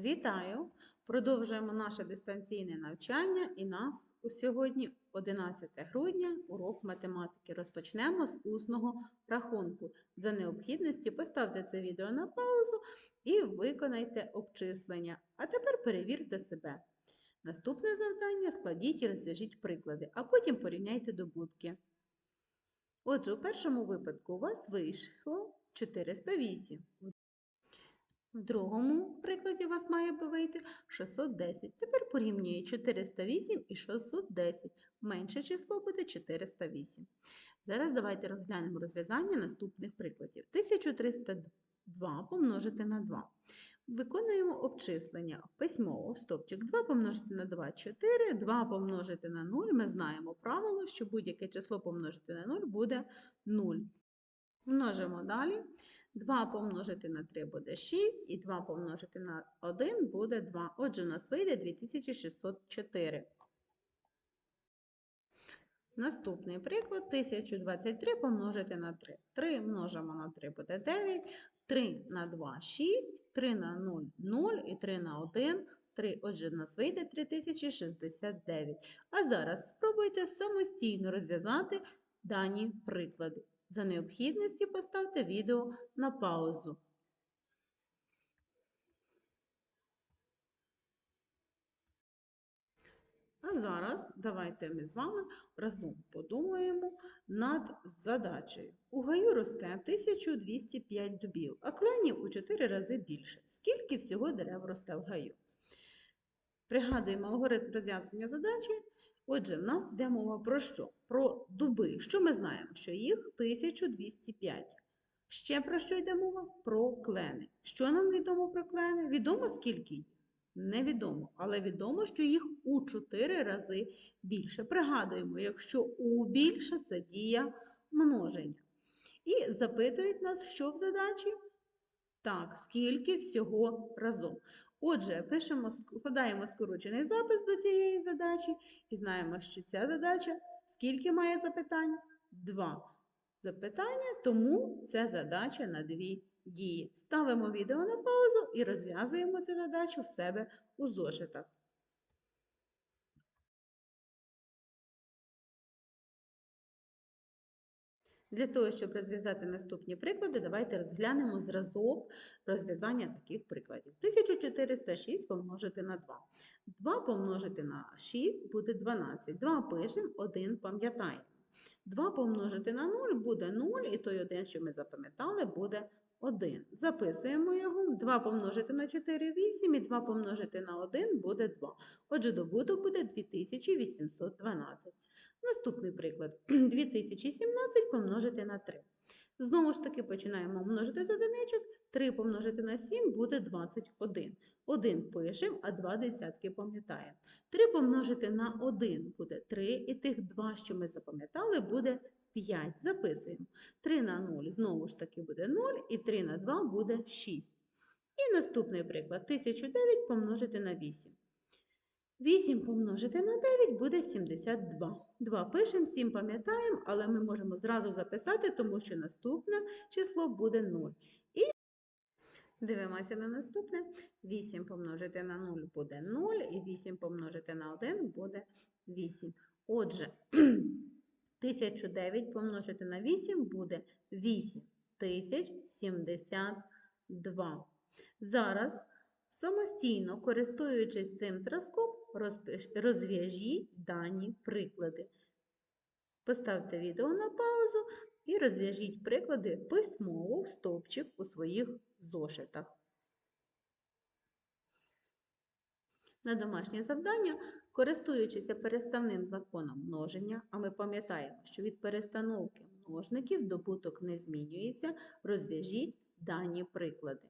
Вітаю! Продовжуємо наше дистанційне навчання і нас у сьогодні 11 грудня, урок математики. Розпочнемо з усного рахунку. За необхідності поставте це відео на паузу і виконайте обчислення. А тепер перевірте себе. Наступне завдання складіть і розв'яжіть приклади, а потім порівняйте добутки. Отже, у першому випадку у вас вийшло 408. В другому прикладі у вас має вийти 610. Тепер порівнює 408 і 610. Менше число буде 408. Зараз давайте розглянемо розв'язання наступних прикладів. 1302 помножити на 2. Виконуємо обчислення письмово. Стопчик 2 помножити на 2 4, 2 помножити на 0. Ми знаємо правило, що будь-яке число помножити на 0 буде 0. Множимо далі. 2 помножити на 3 буде 6, і 2 помножити на 1 буде 2. Отже, у нас вийде 2604. Наступний приклад 1023 помножити на 3. 3 множимо на 3 буде 9, 3 на 2 6, 3 на 0 0 і 3 на 1 3. Отже, в нас вийде 3069. А зараз спробуйте самостійно розв'язати дані приклади. За необхідності поставте відео на паузу. А зараз давайте ми з вами разом подумаємо над задачею. У гаю росте 1205 дубів, а кленів у 4 рази більше. Скільки всього дерев росте в гаю? Пригадуємо алгоритм розв'язування задачі. Отже, в нас йде мова про що? Про дуби. Що ми знаємо? Що їх 1205. Ще про що йде мова? Про клени. Що нам відомо про клени? Відомо скільки їх? Невідомо, але відомо, що їх у 4 рази більше. Пригадуємо, якщо у більше це дія множення. І запитують нас, що в задачі? Так, скільки всього разом. Отже, пишемо, складаємо скорочений запис до цієї задачі і знаємо, що ця задача скільки має запитань? Два запитання, тому це задача на дві дії. Ставимо відео на паузу і розв'язуємо цю задачу в себе у зошитах. Для того, щоб розв'язати наступні приклади, давайте розглянемо зразок розв'язання таких прикладів. 1406 помножити на 2. 2 помножити на 6 буде 12. 2 пишемо, 1 пам'ятаємо. 2 помножити на 0 буде 0, і той 1, що ми запам'ятали, буде 1. Записуємо його. 2 помножити на 4 – 8, і 2 помножити на 1 буде 2. Отже, добуток буде 2812. Наступний приклад. 2017 помножити на 3. Знову ж таки, починаємо множити з одиничок. 3 помножити на 7 буде 21. 1 пишемо, а 2 десятки пам'ятаємо. 3 помножити на 1 буде 3, і тих 2, що ми запам'ятали, буде 5. Записуємо. 3 на 0 знову ж таки буде 0, і 3 на 2 буде 6. І наступний приклад. 1009 помножити на 8. 8 помножити на 9 буде 72. 2 пишемо, 7 пам'ятаємо, але ми можемо зразу записати, тому що наступне число буде 0. І дивимося на наступне. 8 помножити на 0 буде 0, і 8 помножити на 1 буде 8. Отже, 1009 помножити на 8 буде 8072. Зараз самостійно, користуючись цим зразком, розв'яжіть дані приклади. Поставте відео на паузу і розв'яжіть приклади письмово в стовпчик у своїх зошитах. На домашнє завдання, користуючися переставним законом множення, а ми пам'ятаємо, що від перестановки множників добуток не змінюється, розв'яжіть дані приклади.